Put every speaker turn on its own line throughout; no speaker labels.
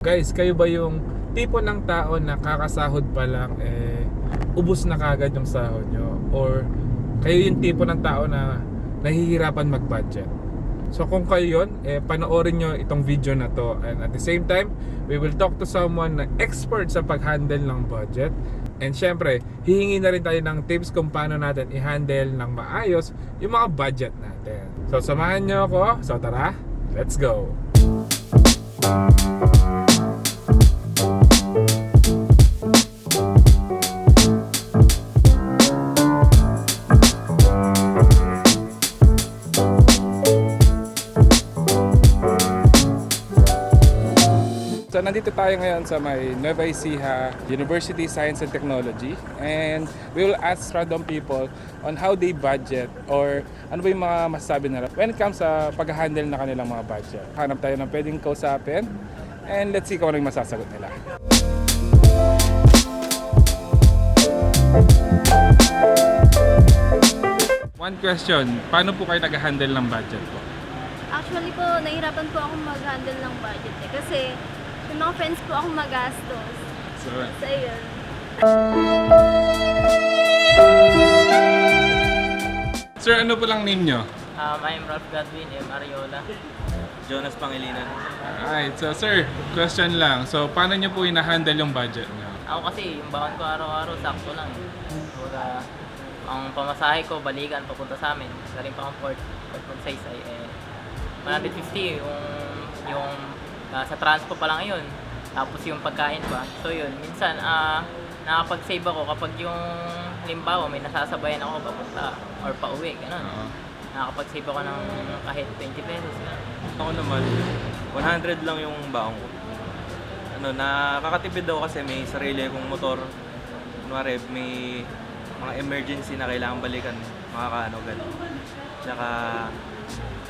Guys, kayo ba yung tipo ng tao na kakasahod pa lang eh ubos na kagad yung sahod nyo? Or kayo yung tipo ng tao na nahihirapan mag-budget? So kung kayo yun, eh, panoorin nyo itong video na to and at the same time, we will talk to someone na expert sa pag-handle ng budget and syempre, hihingi na rin tayo ng tips kung paano natin i-handle ng maayos yung mga budget natin. So samahan nyo ako, so tara, let's go! Nandito tayo ngayon sa may Nueva Ecija University Science and Technology and we will ask random people on how they budget or ano ba yung mga masasabi nila when it comes sa pag-handle na kanilang mga budget. Hanap tayo ng pwedeng kausapin and let's see kung ano yung masasagot nila. One question, paano po kayo nag-handle ng budget po?
Actually po, nahirapan po akong mag-handle ng budget eh. Kasi may mga friends po akong magastos.
So,
So, ayun.
sir, ano po lang name nyo?
Um, I'm Ralph Godwin M. Ariola.
Jonas Pangilinan.
Alright, so sir, question lang. So, paano nyo po ina-handle yung budget nyo?
Ako kasi, yung baon ko araw-araw, sakto lang. Kumbaga, ang pamasahe ko, balikan, papunta sa amin. Galing pa akong port, port from Saysay. Eh, 150 yung, yung ah, sa transpo pa lang yun. Tapos yung pagkain pa. So yun, minsan, ah, nakapag-save ako kapag yung, halimbawa, may nasasabayan ako papunta or pauwi, gano'n.
Oo.
Nakakapag-save ako ng kahit 20 pesos. Ganun.
Ako naman, 100 lang yung baong ko. Ano, nakakatipid ako kasi may sarili akong motor. Kunwari, may mga emergency na kailangan balikan, makakaano ganun. Tsaka,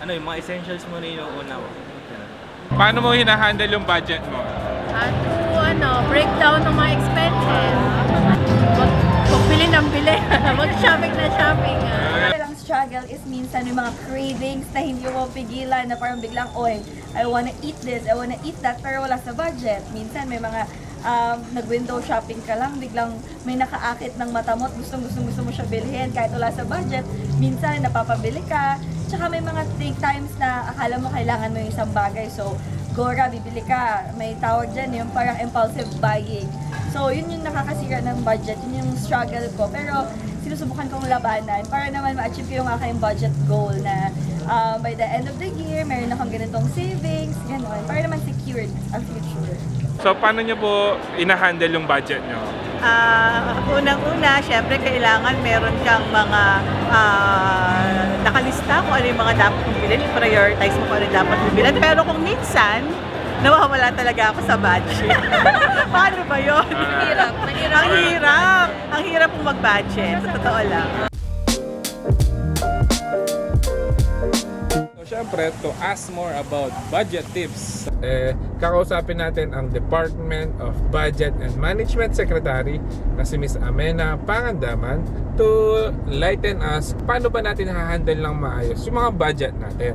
ano, yung mga essentials mo na yung una ko.
Paano mo hina-handle yung budget mo?
At to, ano, breakdown ng mga expenses. Mag, magbili ng bili. Mag-shopping na shopping. ah.
lang struggle is minsan may mga cravings na hindi mo pigilan na parang biglang, oy, I wanna eat this, I wanna eat that, pero wala sa budget. Minsan may mga um, nag-window shopping ka lang, biglang may nakaakit ng mata mo at gustong gustong gusto mo siya bilhin kahit wala sa budget. Minsan napapabili ka. Tsaka may mga take times na akala mo kailangan mo yung isang bagay. So, Gora, bibili ka. May tawag dyan, yung parang impulsive buying. So, yun yung nakakasira ng budget. Yun yung struggle ko. Pero, sinusubukan kong labanan para naman ma-achieve ko yung aking budget goal na um, by the end of the year, meron akong ganitong savings, gano'n. Para naman secured ang future.
So, paano nyo po ina-handle yung budget nyo?
Ah, unang-una, syempre kailangan meron kang mga ah, nakalista kung ano yung mga dapat mong bilhin. Prioritize mo kung ano yung dapat mong bilhin. Pero kung minsan, nawawala talaga ako sa budget. Paano ba yun?
Ah.
hirap. Ang hirap. Ang hirap mong mag-budget. Sa totoo lang.
Syempre, to ask more about budget tips, eh, kakausapin natin ang Department of Budget and Management Secretary na si Miss Amena Pangandaman to lighten us paano ba natin ha-handle ng maayos yung mga budget natin.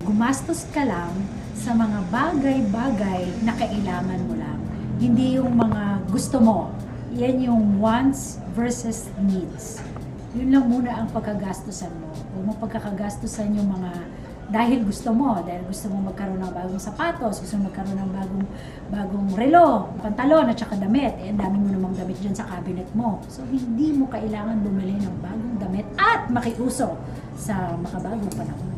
gumastos ka lang sa mga bagay-bagay na kailangan mo lang. Hindi yung mga gusto mo. Yan yung wants versus needs. Yun lang muna ang pagkagastusan mo. Huwag mo pagkakagastusan yung mga dahil gusto mo, dahil gusto mo magkaroon ng bagong sapatos, gusto mo magkaroon ng bagong bagong relo, pantalon at saka damit. Eh, dami mo namang damit dyan sa cabinet mo. So, hindi mo kailangan bumili ng bagong damit at makiuso sa makabagong panahon.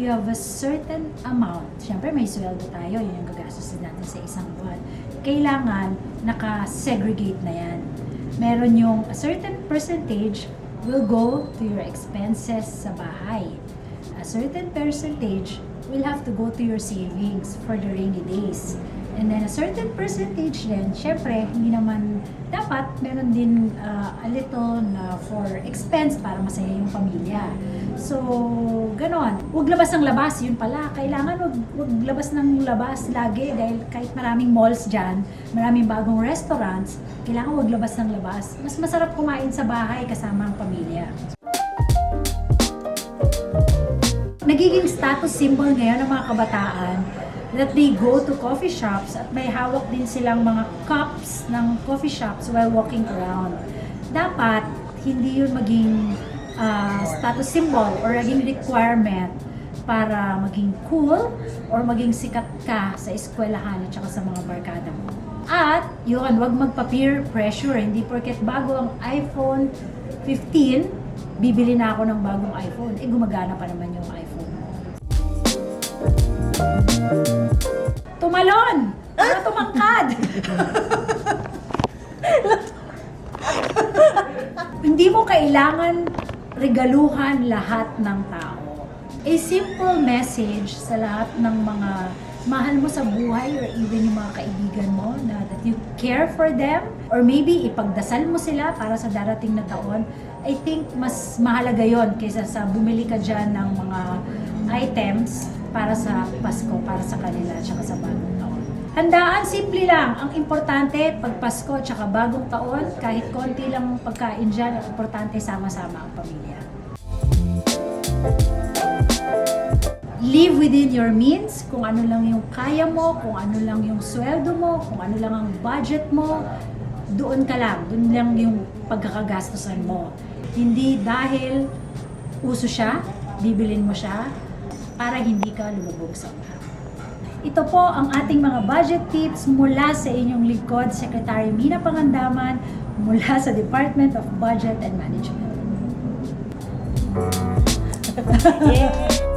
You have a certain amount, syempre may sweldo tayo, yun yung gagastusin natin sa isang buwan. Kailangan naka-segregate na yan. Meron yung a certain percentage will go to your expenses sa bahay. A certain percentage will have to go to your savings for the rainy days. And then a certain percentage din, syempre, hindi naman dapat meron din uh, a little na for expense para masaya yung pamilya. So, ganon. Huwag labas ng labas, yun pala. Kailangan wag, wag labas ng labas lagi dahil kahit maraming malls dyan, maraming bagong restaurants, kailangan wag labas ng labas. Mas masarap kumain sa bahay kasama ang pamilya. nagiging status symbol ngayon ng mga kabataan that they go to coffee shops at may hawak din silang mga cups ng coffee shops while walking around. Dapat, hindi yun maging ah, status symbol or maging requirement para maging cool or maging sikat ka sa eskwelahan at saka sa mga barkada mo. At, yun, wag magpa-peer pressure. Hindi porket bago ang iPhone 15, bibili na ako ng bagong iPhone. Eh, gumagana pa naman yung iPhone. Tumalon! Para tumangkad! Hindi mo kailangan regaluhan lahat ng tao. A simple message sa lahat ng mga mahal mo sa buhay or even yung mga kaibigan mo na that you care for them or maybe ipagdasal mo sila para sa darating na taon I think mas mahalaga yon kaysa sa bumili ka dyan ng mga items para sa Pasko, para sa kanila, at sa bagong taon. Handaan, simple lang. Ang importante, pag Pasko at bagong taon, kahit konti lang ang pagkain dyan, ang importante sama-sama ang pamilya. Live within your means, kung ano lang yung kaya mo, kung ano lang yung sweldo mo, kung ano lang ang budget mo, doon ka lang, doon lang yung pagkakagastusan mo. Hindi dahil uso siya, bibilin mo siya, para hindi ka lumubog sa mahal. Ito po ang ating mga budget tips mula sa inyong lingkod, Secretary Mina Pangandaman, mula sa Department of Budget and Management. yeah.